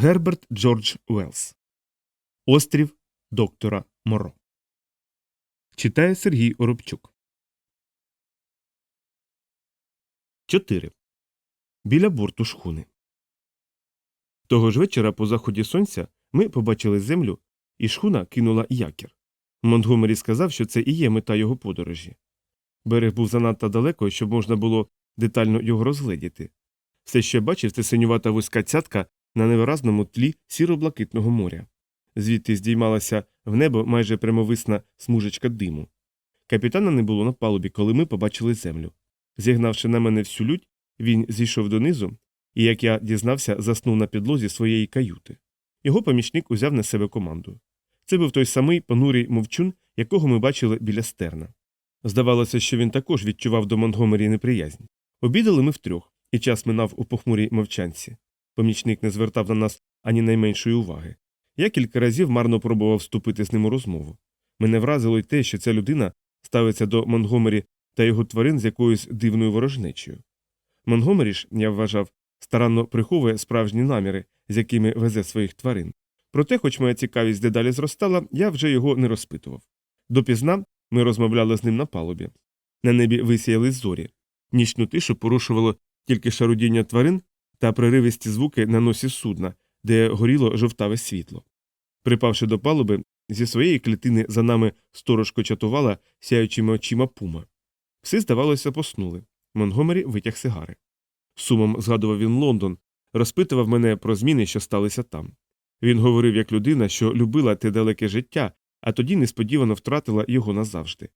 Герберт Джордж Уеллс Острів доктора Моро. Читає Сергій Оробчук. 4. Біля борту шхуни. Того ж вечора по заході сонця ми побачили землю, і шхуна кинула якір. Монтгомері сказав, що це і є мета його подорожі. Берег був занадто далеко, щоб можна було детально його розгледіти. Все, що бачив, це синювата вузька цятка на невиразному тлі сіро-блакитного моря. Звідти здіймалася в небо майже прямовисна смужечка диму. Капітана не було на палубі, коли ми побачили землю. Зігнавши на мене всю лють, він зійшов донизу і, як я дізнався, заснув на підлозі своєї каюти. Його помічник узяв на себе команду. Це був той самий понурий мовчун, якого ми бачили біля стерна. Здавалося, що він також відчував до Монтгомері неприязнь. Обідали ми втрьох, і час минав у похмурій мовчанці. Помічник не звертав на нас ані найменшої уваги. Я кілька разів марно пробував вступити з ним у розмову. Мене вразило й те, що ця людина ставиться до Монтгомері та його тварин з якоюсь дивною ворожнечею. Монгомері ж, я вважав, старанно приховує справжні наміри, з якими везе своїх тварин. Проте, хоч моя цікавість дедалі зростала, я вже його не розпитував. Допізна ми розмовляли з ним на палубі. На небі висіяли зорі. Нічну тишу порушувало тільки шарудіння тварин та приривисті звуки на носі судна, де горіло жовтаве світло. Припавши до палуби, зі своєї клітини за нами сторожко чатувала сяючими очима пума. Всі, здавалося, поснули. Монгомері витяг сигари. Сумом згадував він Лондон, розпитував мене про зміни, що сталися там. Він говорив як людина, що любила те далеке життя, а тоді несподівано втратила його назавжди.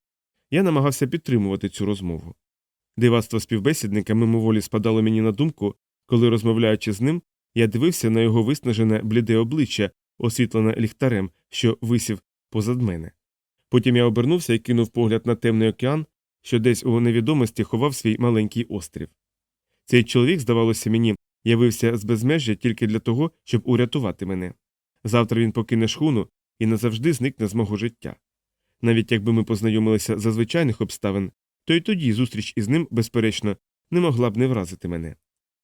Я намагався підтримувати цю розмову. Дивацтво співбесідника мимоволі спадало мені на думку, коли, розмовляючи з ним, я дивився на його виснажене бліде обличчя, освітлене ліхтарем, що висів позад мене. Потім я обернувся і кинув погляд на темний океан, що десь у невідомості ховав свій маленький острів. Цей чоловік, здавалося мені, явився з безмежжя тільки для того, щоб урятувати мене. Завтра він покине шхуну і назавжди зникне з мого життя. Навіть якби ми познайомилися за звичайних обставин, то й тоді зустріч із ним, безперечно, не могла б не вразити мене.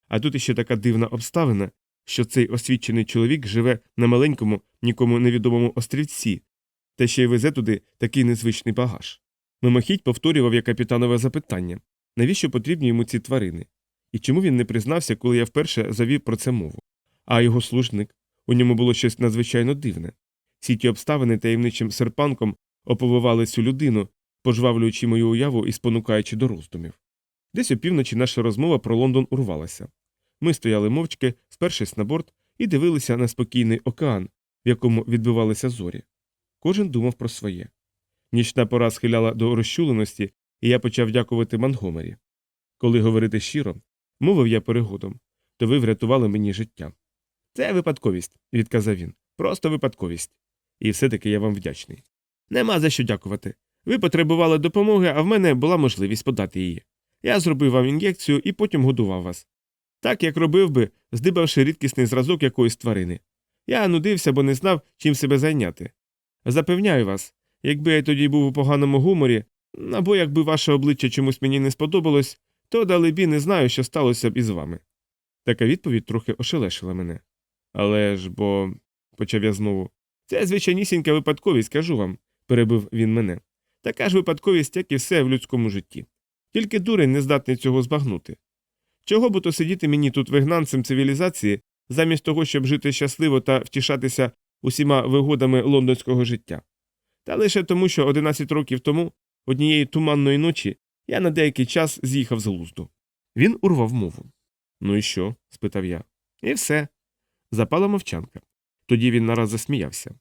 А тут іще така дивна обставина, що цей освічений чоловік живе на маленькому, нікому невідомому острівці, та ще й везе туди такий незвичний багаж. Мимохідь повторював я капітанове запитання навіщо потрібні йому ці тварини? І чому він не признався, коли я вперше завів про це мову? А його служник у ньому було щось надзвичайно дивне. Всі ті обставини таємничим серпанком оповивали цю людину, пожвавлюючи мою уяву і спонукаючи до роздумів. Десь опівночі наша розмова про Лондон урвалася. Ми стояли мовчки, спершись на борт, і дивилися на спокійний океан, в якому відбивалися зорі. Кожен думав про своє. Нічна пора схиляла до розчуленості, і я почав дякувати Монгомері. Коли говорити щиро, мовив я перегодом, то ви врятували мені життя. Це випадковість, відказав він. Просто випадковість. І все таки я вам вдячний. Нема за що дякувати. Ви потребували допомоги, а в мене була можливість подати її. Я зробив вам ін'єкцію і потім годував вас. Так як робив би, здибавши рідкісний зразок якоїсь тварини. Я нудився, бо не знав, чим себе зайняти. Запевняю вас, якби я тоді був у поганому гуморі, або якби ваше обличчя чомусь мені не сподобалось, то далебі не знаю, що сталося б із вами. Така відповідь трохи ошелешила мене. Але ж бо, почав я знову, це звичайнісінька випадковість, кажу вам, перебив він мене. Така ж випадковість, як і все в людському житті. Тільки дурень не здатний цього збагнути. Чого б то сидіти мені тут вигнанцем цивілізації, замість того, щоб жити щасливо та втішатися усіма вигодами лондонського життя? Та лише тому, що 11 років тому, однієї туманної ночі, я на деякий час з'їхав з глузду. Він урвав мову. Ну і що? спитав я. І все. Запала мовчанка. Тоді він нараз засміявся.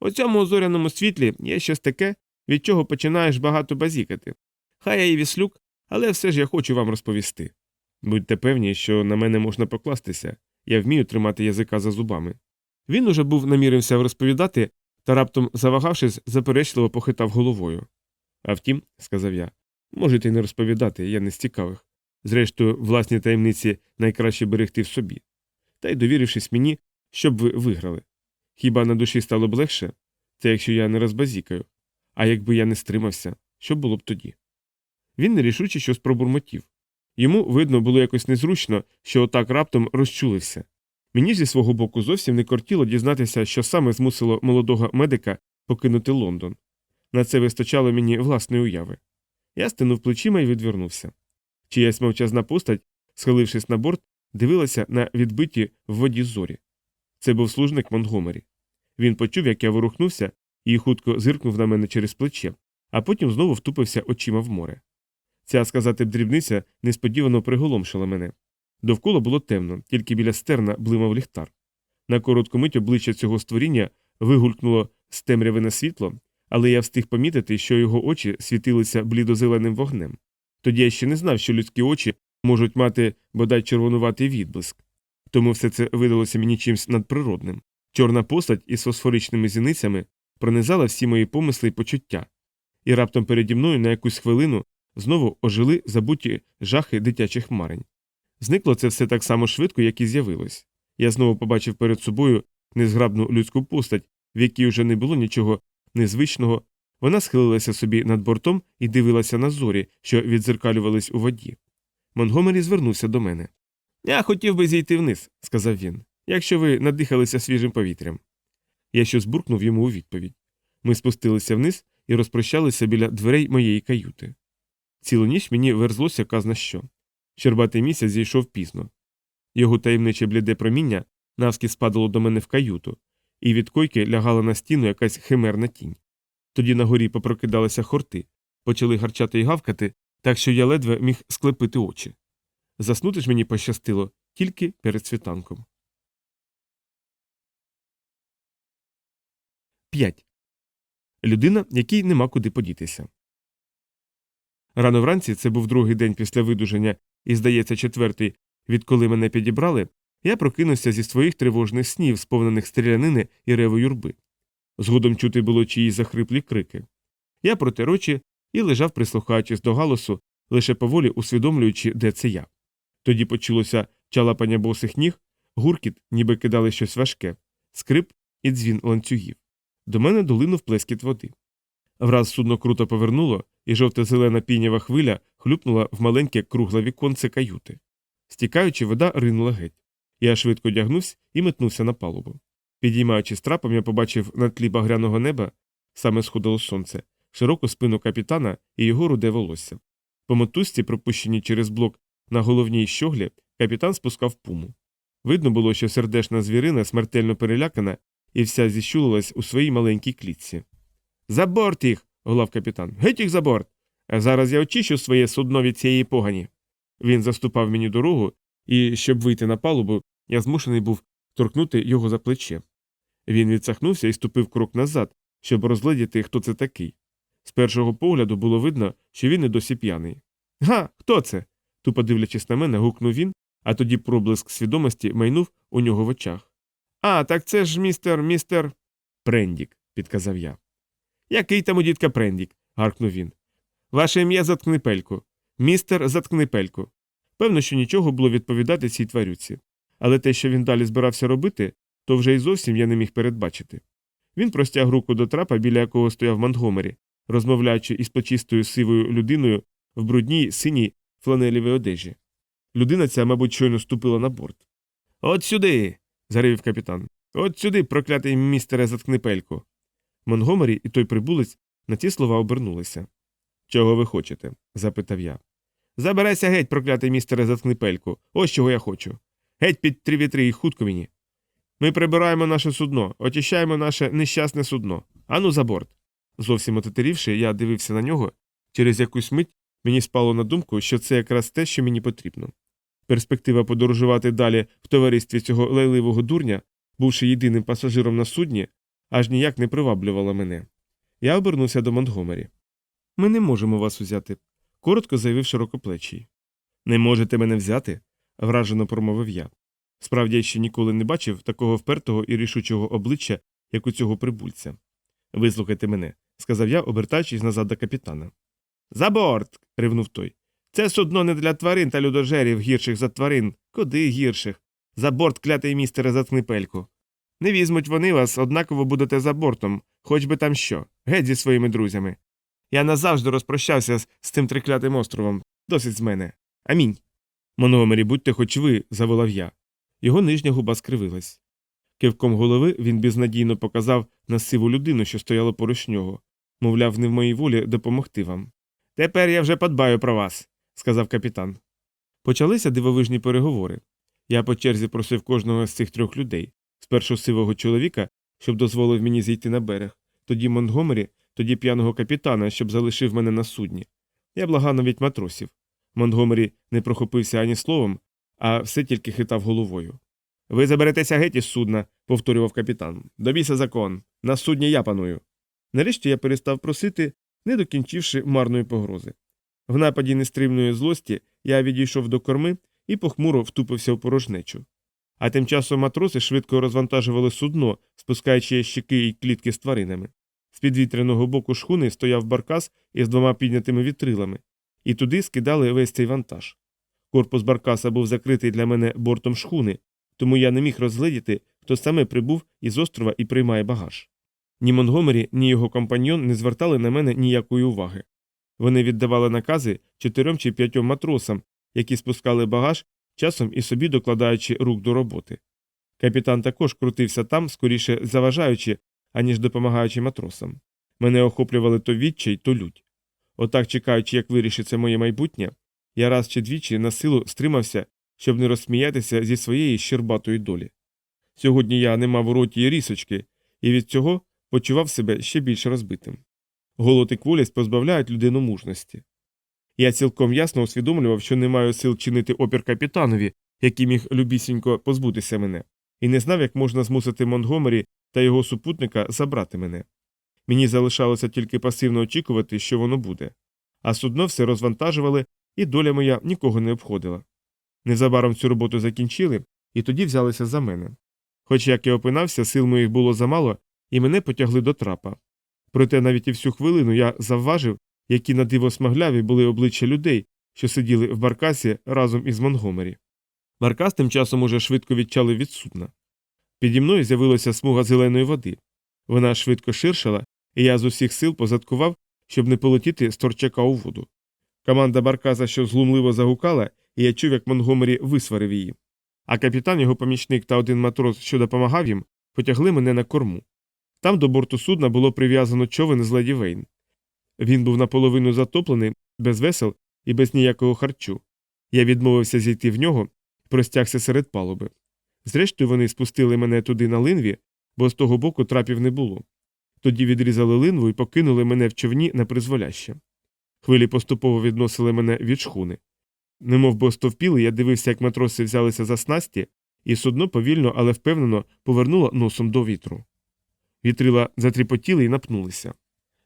У цьому зоряному світлі є щось таке, від чого починаєш багато базікати. Хай я і віслюк, але все ж я хочу вам розповісти. Будьте певні, що на мене можна покластися, я вмію тримати язика за зубами. Він уже був намірився розповідати, та раптом, завагавшись, заперечливо похитав головою. А втім, сказав я, можете й не розповідати, я не з цікавих. Зрештою, власні таємниці найкраще берегти в собі. Та й довірившись мені, щоб ви виграли. Хіба на душі стало б легше? Це якщо я не розбазікаю. А якби я не стримався, що було б тоді? Він нерішуче щось пробурмотів. Йому, видно, було якось незручно, що отак раптом розчулився. Мені зі свого боку зовсім не кортіло дізнатися, що саме змусило молодого медика покинути Лондон. На це вистачало мені власної уяви. Я стинув плечима і відвернувся. Чиясь мовчазна постать, схилившись на борт, дивилася на відбиті в воді зорі. Це був служник Монгомері. Він почув, як я ворухнувся, і хутко зиркнув на мене через плече, а потім знову втупився очима в море. Ця сказати б дрібниця несподівано приголомшила мене. Довкола було темно, тільки біля стерна блимав ліхтар. На коротку мить обличчя цього створіння вигулькнуло з темряви на світло, але я встиг помітити, що його очі світилися блідозеленим вогнем. Тоді я ще не знав, що людські очі можуть мати бодай червонуватий відблиск. Тому все це видалося мені чимсь надприродним. Чорна постать із фосфоричними зіницями пронизала всі мої помисли і почуття, і раптом переді мною на якусь хвилину знову ожили забуті жахи дитячих марень. Зникло це все так само швидко, як і з'явилось. Я знову побачив перед собою незграбну людську постать, в якій вже не було нічого незвичного. Вона схилилася собі над бортом і дивилася на зорі, що відзеркалювались у воді. Монгомері звернувся до мене. Я хотів би зійти вниз, сказав він, якщо ви надихалися свіжим повітрям. Я щось буркнув йому у відповідь. Ми спустилися вниз і розпрощалися біля дверей моєї каюти. Цілу ніч мені верзлося казна що. Щербатий місяць зійшов пізно. Його таємниче бліде проміння навски спадало до мене в каюту, і від койки лягала на стіну якась химерна тінь. Тоді на горі попрокидалися хорти, почали гарчати й гавкати, так що я ледве міг склепити очі. Заснути ж мені пощастило тільки перед світанком. 5. Людина, якій нема куди подітися. Рано вранці це був другий день після видуження і, здається, четвертий, відколи мене підібрали, я прокинувся зі своїх тривожних снів, сповнених стрілянини і реву юрби. Згодом чути було чиїсь захриплі крики. Я протер очі і лежав, прислухаючись до галасу, лише поволі усвідомлюючи, де це я. Тоді почулося чалапання босих ніг, гуркіт, ніби кидали щось важке, скрип і дзвін ланцюгів. До мене долинув плескіт води. Враз судно круто повернуло, і жовто-зелена пінява хвиля хлюпнула в маленьке кругле віконце каюти. Стікаючи, вода ринула геть. Я швидко одягнувся і метнувся на палубу. Підіймаючись трапом, я побачив на тлі багряного неба, саме сходило сонце, широку спину капітана і його руде волосся. По мотузці, пропущеній через блок на головній щоглі, капітан спускав пуму. Видно було, що сердешна звірина смертельно перелякана і вся зіщулилась у своїй маленькій клітці. За борт їх. Голав капітан. Геть їх за борт. Зараз я очищу своє судно від цієї погані. Він заступав мені дорогу, і, щоб вийти на палубу, я змушений був торкнути його за плече. Він відсахнувся і ступив крок назад, щоб розгледіти, хто це такий. З першого погляду було видно, що він і досі п'яний. Га, хто це? тупо дивлячись на мене, гукнув він, а тоді проблиск свідомості майнув у нього в очах. А, так це ж містер, містер. Прендік, підказав я. Який там у дідка Прендік? гаркнув він. Ваше ім'я заткни пельку. Містер, заткни пельку. Певно, що нічого було відповідати цій тварюці. Але те, що він далі збирався робити, то вже й зовсім я не міг передбачити. Він простяг руку до трапа, біля якого стояв Монтгомері, розмовляючи із плечистою сивою людиною в брудній синій фланелівій одежі. Людина ця, мабуть, щойно ступила на борт. От сюди. заревів капітан. От сюди, проклятий містере, заткни пельку. Монгомері і той прибулець на ці слова обернулися. Чого ви хочете? запитав я. Заберися геть, проклятий містере, заткни пельку. Ось чого я хочу. Геть під три вітри і хутко мені. Ми прибираємо наше судно, очищаємо наше нещасне судно. Ану за борт. Зовсім отетерівши, я дивився на нього. Через якусь мить мені спало на думку, що це якраз те, що мені потрібно. Перспектива подорожувати далі в товаристві цього лайливого дурня, бувши єдиним пасажиром на судні, аж ніяк не приваблювала мене. Я обернувся до Монтгомері. Ми не можемо вас узяти, коротко заявив широкоплечий. Не можете мене взяти? вражено промовив я. Справді я ще ніколи не бачив такого впертого і рішучого обличчя, як у цього прибульця. Вислухайте мене, сказав я, обертаючись назад до капітана. За борт. ривнув той. Це судно не для тварин та людожерів гірших за тварин, куди гірших. За борт клятий містере заткни пельку. Не візьмуть вони вас, однаково будете за бортом, хоч би там що, геть зі своїми друзями. Я назавжди розпрощався з, з цим триклятим островом. Досить з мене. Амінь. Мономері, будьте хоч ви, заволав я. Його нижня губа скривилась. Кивком голови він безнадійно показав на сиву людину, що стояла поруч нього, мовляв, не в моїй волі допомогти вам. Тепер я вже подбаю про вас, сказав капітан. Почалися дивовижні переговори. Я по черзі просив кожного з цих трьох людей спершу сивого чоловіка, щоб дозволив мені зійти на берег, тоді Монтгомері, тоді п'яного капітана, щоб залишив мене на судні. Я благав навіть матросів. Монтгомері не прохопився ані словом, а все тільки хитав головою. Ви заберетеся геть із судна, повторював капітан. Добійся закон. На судні я паную. Нарешті я перестав просити, не докінчивши марної погрози. В нападі нестримної злості я відійшов до корми і похмуро втупився в порожнечу. А тим часом матроси швидко розвантажували судно, спускаючи ящики і клітки з тваринами. З підвітряного боку шхуни стояв баркас із двома піднятими вітрилами, і туди скидали весь цей вантаж. Корпус баркаса був закритий для мене бортом шхуни, тому я не міг розгледіти, хто саме прибув із острова і приймає багаж. Ні Монгомері, ні його компаньйон не звертали на мене ніякої уваги. Вони віддавали накази чотирьом чи п'ятьом матросам, які спускали багаж, часом і собі докладаючи рук до роботи. Капітан також крутився там, скоріше заважаючи, аніж допомагаючи матросам. Мене охоплювали то відчай, то лють. Отак, чекаючи, як вирішиться моє майбутнє, я раз чи двічі на силу стримався, щоб не розсміятися зі своєї щербатої долі. Сьогодні я не мав у роті й рісочки, і від цього почував себе ще більш розбитим. Голод і кволість позбавляють людину мужності. Я цілком ясно усвідомлював, що не маю сил чинити опір капітанові, який міг любісінько позбутися мене, і не знав, як можна змусити Монтгомері та його супутника забрати мене. Мені залишалося тільки пасивно очікувати, що воно буде. А судно все розвантажували, і доля моя нікого не обходила. Незабаром цю роботу закінчили, і тоді взялися за мене. Хоч як я опинався, сил моїх було замало, і мене потягли до трапа. Проте навіть і всю хвилину я завважив, які на диво смагляві були обличчя людей, що сиділи в баркасі разом із Монгомері. Баркас тим часом уже швидко відчалив від судна. Піді мною з'явилася смуга зеленої води. Вона швидко ширшала, і я з усіх сил позадкував, щоб не полетіти з торчака у воду. Команда барказа, що зглумливо загукала, і я чув, як Монгомері висварив її. А капітан, його помічник та один матрос, що допомагав їм, потягли мене на корму. Там до борту судна було прив'язано човен з леді Вейн. Він був наполовину затоплений, без весел і без ніякого харчу. Я відмовився зійти в нього простягся серед палуби. Зрештою, вони спустили мене туди на линві, бо з того боку трапів не було. Тоді відрізали линву і покинули мене в човні на призволяще. Хвилі поступово відносили мене від шхуни. Немов би стовпіли, я дивився, як матроси взялися за снасті, і судно повільно, але впевнено повернуло носом до вітру. Вітрила затріпотіли і напнулися.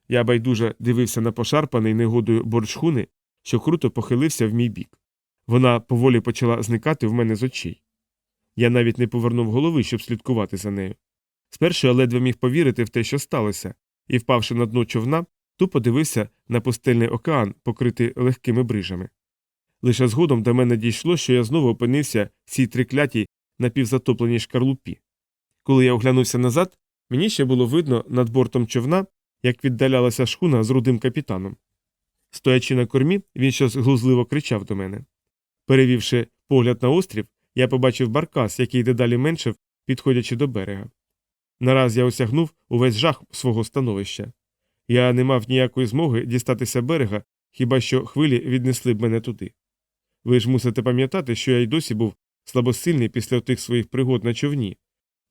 Я байдуже дивився на пошарпаний негодою борт шхуни, що круто похилився в мій бік. Вона поволі почала зникати в мене з очей. Я навіть не повернув голови, щоб слідкувати за нею. Спершу я ледве міг повірити в те, що сталося, і, впавши на дно човна, тупо дивився на пустельний океан, покритий легкими брижами. Лише згодом до мене дійшло, що я знову опинився в цій триклятій напівзатопленій шкарлупі. Коли я оглянувся назад, мені ще було видно над бортом човна, як віддалялася шхуна з рудим капітаном. Стоячи на кормі, він щось глузливо кричав до мене. Перевівши погляд на острів, я побачив баркас, який дедалі меншив, підходячи до берега. Нараз я осягнув увесь жах свого становища. Я не мав ніякої змоги дістатися берега, хіба що хвилі віднесли б мене туди. Ви ж мусите пам'ятати, що я й досі був слабосильний після тих своїх пригод на човні.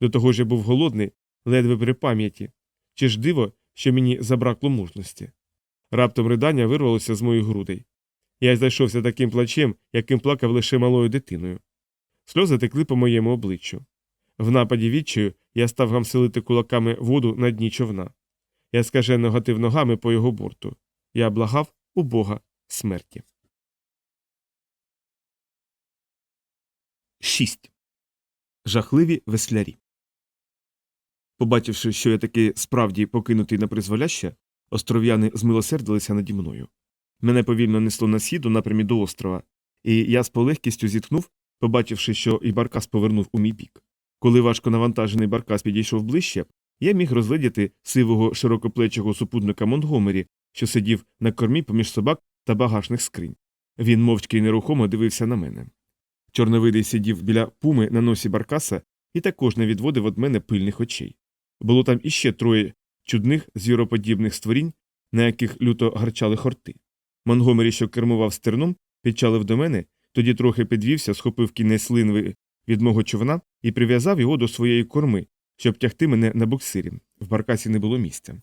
До того ж я був голодний, ледве при пам'яті. Чи ж диво, що мені забракло мужності? Раптом ридання вирвалося з моїх грудей. Я зайшовся таким плачем, яким плакав лише малою дитиною. Сльози текли по моєму обличчю. В нападі відчаю я став гамселити кулаками воду на дні човна. Я скажено гатив ногами по його борту. Я благав у Бога смерті. 6. Жахливі веслярі. Побачивши, що я таки справді покинутий на призволяще, остров'яни змилосердилися наді мною. Мене повільно несло на схід у напрямі до острова, і я з полегкістю зітхнув, побачивши, що і баркас повернув у мій бік. Коли важко навантажений баркас підійшов ближче, я міг розглядіти сивого широкоплечого супутника Монтгомері, що сидів на кормі поміж собак та багажних скринь. Він мовчки й нерухомо дивився на мене. Чорновидий сидів біля пуми на носі баркаса і також не відводив від мене пильних очей. Було там іще троє чудних звіроподібних створінь, на яких люто гарчали хорти. Монгомері, що кермував стерном, підчалив до мене, тоді трохи підвівся, схопив кінець линви від мого човна і прив'язав його до своєї корми, щоб тягти мене на буксирі. В баркасі не було місця.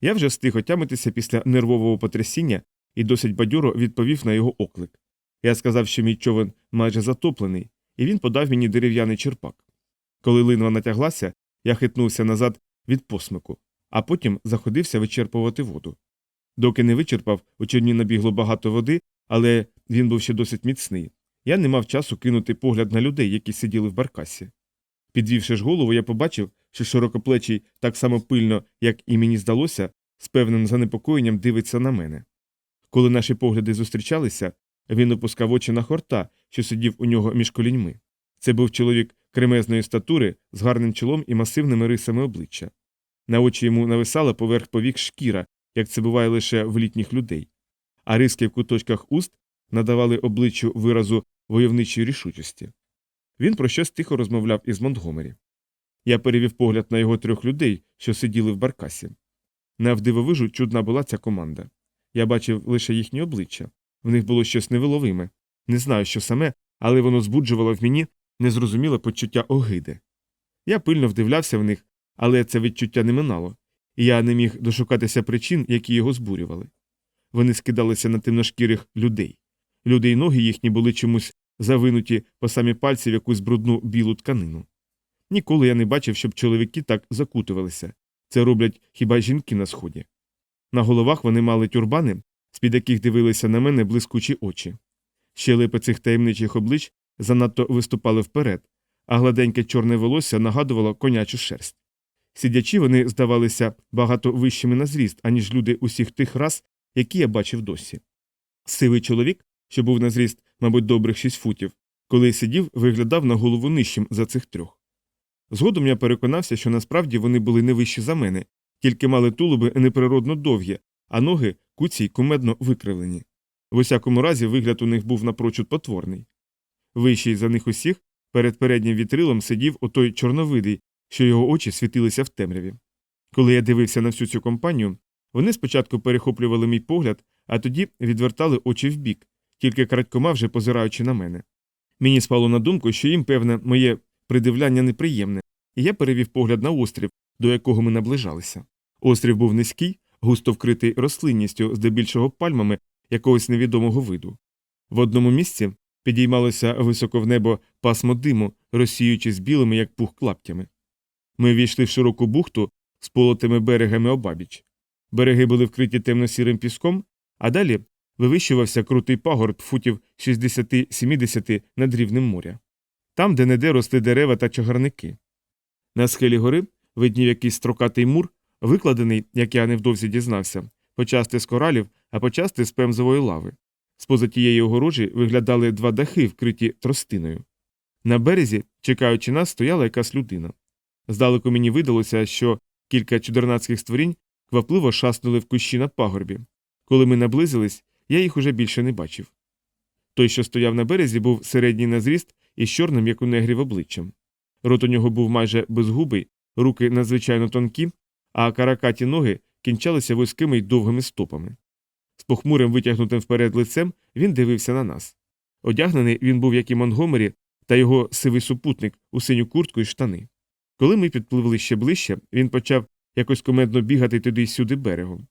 Я вже встиг отямитися після нервового потрясіння і досить бадьоро відповів на його оклик. Я сказав, що мій човен майже затоплений, і він подав мені дерев'яний черпак. Коли линва натяглася, я хитнувся назад від посмику, а потім заходився вичерпувати воду. Доки не вичерпав, у човні набігло багато води, але він був ще досить міцний. Я не мав часу кинути погляд на людей, які сиділи в баркасі. Підвівши ж голову, я побачив, що широкоплечий так само пильно, як і мені здалося, з певним занепокоєнням дивиться на мене. Коли наші погляди зустрічалися, він опускав очі на хорта, що сидів у нього між коліньми. Це був чоловік кремезної статури з гарним чолом і масивними рисами обличчя. На очі йому нависала поверх повік шкіра, як це буває лише в літніх людей, а риски в куточках уст надавали обличчю виразу войовничої рішучості. Він про щось тихо розмовляв із Монтгомері. Я перевів погляд на його трьох людей, що сиділи в баркасі. Навдивовижу чудна була ця команда. Я бачив лише їхні обличчя. В них було щось невиловиме. Не знаю, що саме, але воно збуджувало в мені незрозуміле почуття огиди. Я пильно вдивлявся в них, але це відчуття не минало, і я не міг дошукатися причин, які його збурювали. Вони скидалися на темношкірих людей. Люди й ноги їхні були чомусь завинуті по самі пальці в якусь брудну білу тканину. Ніколи я не бачив, щоб чоловіки так закутувалися. Це роблять хіба жінки на сході. На головах вони мали тюрбани, з-під яких дивилися на мене блискучі очі. Щелепи цих таємничих облич занадто виступали вперед, а гладеньке чорне волосся нагадувало конячу шерсть. Сидячи, вони здавалися багато вищими на зріст, аніж люди усіх тих рас, які я бачив досі. Сивий чоловік, що був на зріст, мабуть, добрих шість футів, коли сидів, виглядав на голову нижчим за цих трьох. Згодом я переконався, що насправді вони були не вищі за мене, тільки мали тулуби неприродно довгі, а ноги куці й кумедно викривлені. В усякому разі, вигляд у них був напрочуд потворний. Вищий за них усіх, перед переднім вітрилом сидів отой чорновидий, що його очі світилися в темряві. Коли я дивився на всю цю компанію, вони спочатку перехоплювали мій погляд, а тоді відвертали очі вбік, тільки крадькома вже позираючи на мене. Мені спало на думку, що їм, певне, моє придивляння неприємне, і я перевів погляд на острів, до якого ми наближалися. Острів був низький, густо вкритий рослинністю, здебільшого пальмами якогось невідомого виду. В одному місці підіймалося високо в небо пасмо диму, розсіюючись білими, як пух клаптями. Ми війшли в широку бухту з полотими берегами обабіч. Береги були вкриті темно-сірим піском, а далі вивищувався крутий пагорб футів 60-70 над рівнем моря. Там, де неде росли дерева та чагарники. На схилі гори виднів якийсь строкатий мур, викладений, як я невдовзі дізнався, почасти з коралів, а почасти з пемзової лави. З-поза тієї огорожі виглядали два дахи, вкриті тростиною. На березі, чекаючи нас, стояла якась людина. Здалеку мені видалося, що кілька чудернацьких створінь квапливо шаснули в кущі на пагорбі. Коли ми наблизились, я їх уже більше не бачив. Той, що стояв на березі, був середній на зріст із чорним, як у негрів обличчям. Рот у нього був майже безгубий, руки надзвичайно тонкі, а каракаті ноги кінчалися вузькими й довгими стопами. З похмурим витягнутим вперед лицем він дивився на нас. Одягнений він був, як і Монгомері, та його сивий супутник у синю куртку і штани. Коли ми підпливли ще ближче, він почав якось комедно бігати туди й сюди берегом.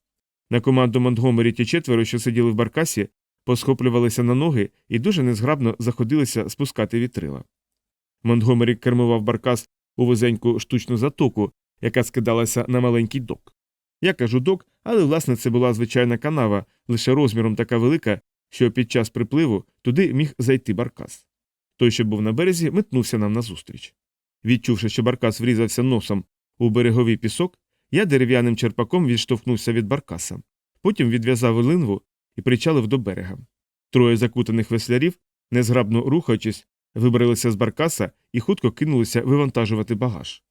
На команду Монтгомері ті четверо, що сиділи в баркасі, посхоплювалися на ноги і дуже незграбно заходилися спускати вітрила. Монтгомері кермував баркас у вузеньку штучну затоку, яка скидалася на маленький док. Я кажу док, але власне це була звичайна канава, лише розміром така велика, що під час припливу туди міг зайти баркас. Той, що був на березі, метнувся нам назустріч. Відчувши, що баркас врізався носом у береговий пісок, я дерев'яним черпаком відштовхнувся від баркаса, потім відв'язав линву і причалив до берега. Троє закутаних веслярів, незграбно рухаючись, вибралися з баркаса і хутко кинулися вивантажувати багаж.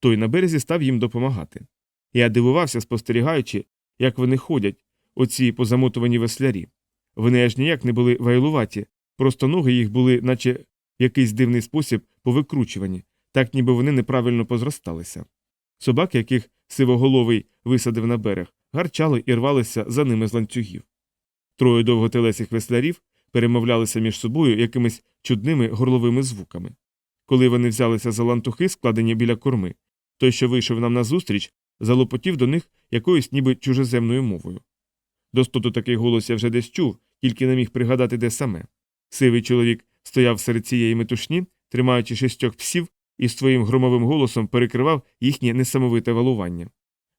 Той на березі став їм допомагати. Я дивувався, спостерігаючи, як вони ходять, оці позамотувані веслярі. Вони аж ніяк не були вайлуваті, Просто ноги їх були, наче в якийсь дивний спосіб повикручувані, так ніби вони неправильно позросталися. Собаки, яких сивоголовий висадив на берег, гарчали і рвалися за ними з ланцюгів. Троє довготелесих веслярів перемовлялися між собою якимись чудними горловими звуками. Коли вони взялися за лантухи, складені біля корми, той, що вийшов нам назустріч, залопотів до них якоюсь ніби чужеземною мовою. Достоту такий голос я вже десь чув, тільки не міг пригадати, де саме. Сивий чоловік стояв серед цієї метушні, тримаючи шістьох псів, і своїм громовим голосом перекривав їхнє несамовите валування.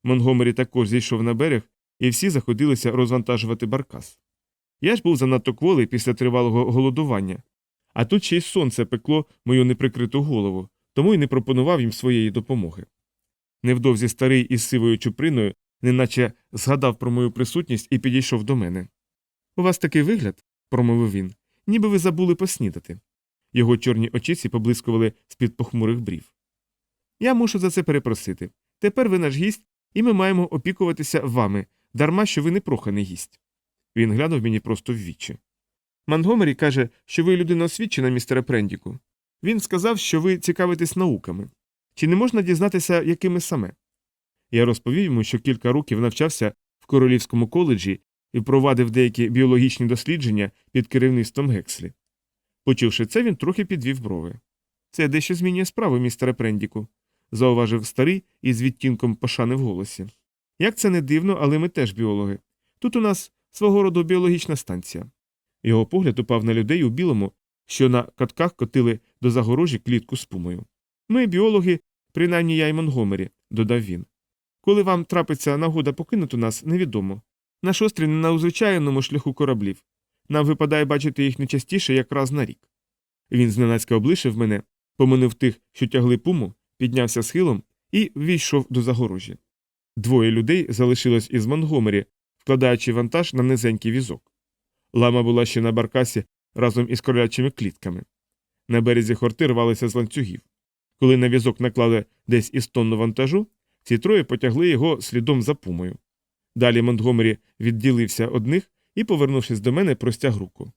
Монгомері також зійшов на берег, і всі заходилися розвантажувати баркас. Я ж був занадто кволий після тривалого голодування, а тут ще й сонце пекло мою неприкриту голову, тому й не пропонував їм своєї допомоги. Невдовзі старий із сивою чуприною, неначе згадав про мою присутність і підійшов до мене. У вас такий вигляд, промовив він, ніби ви забули поснідати. Його чорні очіці поблискували з-під похмурих брів. Я мушу за це перепросити. Тепер ви наш гість, і ми маємо опікуватися вами, дарма що ви не проханий гість. Він глянув мені просто в вічі. Монгомері каже, що ви людина освічена, містере Прендіку. Він сказав, що ви цікавитесь науками. Чи не можна дізнатися, якими саме? Я розповів йому, що кілька років навчався в королівському коледжі і провадив деякі біологічні дослідження під керівництвом Гекслі. Почувши це, він трохи підвів брови. Це дещо змінює справу, містере Прендіку, зауважив старий із відтінком пошани в голосі. Як це не дивно, але ми теж біологи. Тут у нас свого роду біологічна станція. Його погляд упав на людей у білому, що на катках котили до загорожі клітку з пумою. Ми, біологи, принаймні я й Монгомері, додав він. Коли вам трапиться нагода покинути нас, невідомо. Наш острів не на звичайному шляху кораблів. Нам випадає бачити їх не частіше, як раз на рік. Він зненацька облишив мене, поминув тих, що тягли пуму, піднявся схилом і ввійшов до загорожі. Двоє людей залишилось із Монгомері, вкладаючи вантаж на низенький візок. Лама була ще на баркасі разом із кролячими клітками. На березі хорти рвалися з ланцюгів. Коли на візок наклали десь із тонну вантажу, ці троє потягли його слідом за пумою. Далі Монтгомері відділився одних і, повернувшись до мене, простяг руку.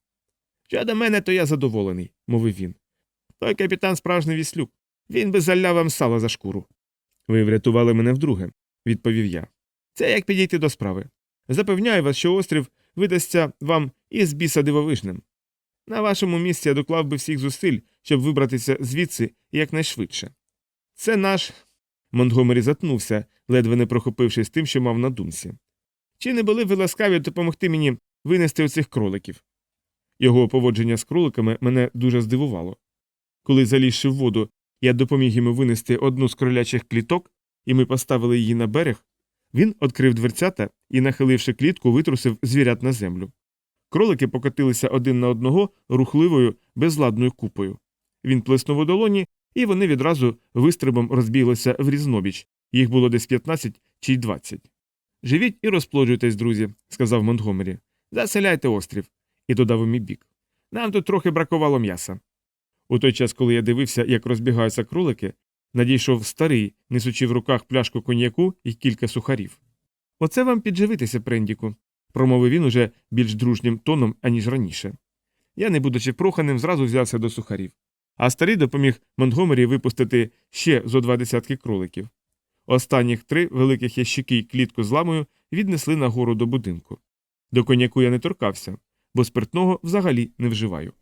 Що до мене, то я задоволений, мовив він. Той капітан справжній віслюк. Він би заляв вам сало за шкуру. Ви врятували мене вдруге, відповів я. Це як підійти до справи. Запевняю вас, що острів видасться вам із біса дивовижним. На вашому місці я доклав би всіх зусиль, щоб вибратися звідси якнайшвидше. Це наш. Монтгомері затнувся, ледве не прохопившись тим, що мав на думці. Чи не були ви ласкаві допомогти мені винести оцих кроликів? Його поводження з кроликами мене дуже здивувало. Коли, залізши в воду, я допоміг йому винести одну з кролячих кліток, і ми поставили її на берег, він відкрив дверцята і, нахиливши клітку, витрусив звірят на землю. Кролики покотилися один на одного рухливою, безладною купою. Він плеснув у долоні, і вони відразу вистрибом розбіглися в різнобіч. Їх було десь 15 чи й 20. Живіть і розплоджуйтесь, друзі, сказав Монтгомері. Заселяйте острів. І додав у мій бік. Нам тут трохи бракувало м'яса. У той час, коли я дивився, як розбігаються кролики, надійшов старий, несучи в руках пляшку коньяку і кілька сухарів. Оце вам підживитися, Прендіку, промовив він уже більш дружнім тоном, аніж раніше. Я, не будучи проханим, зразу взявся до сухарів. А старий допоміг Монтгомері випустити ще зо два десятки кроликів. Останніх три великих ящики й клітку з ламою віднесли нагору до будинку. До коньяку я не торкався, бо спиртного взагалі не вживаю.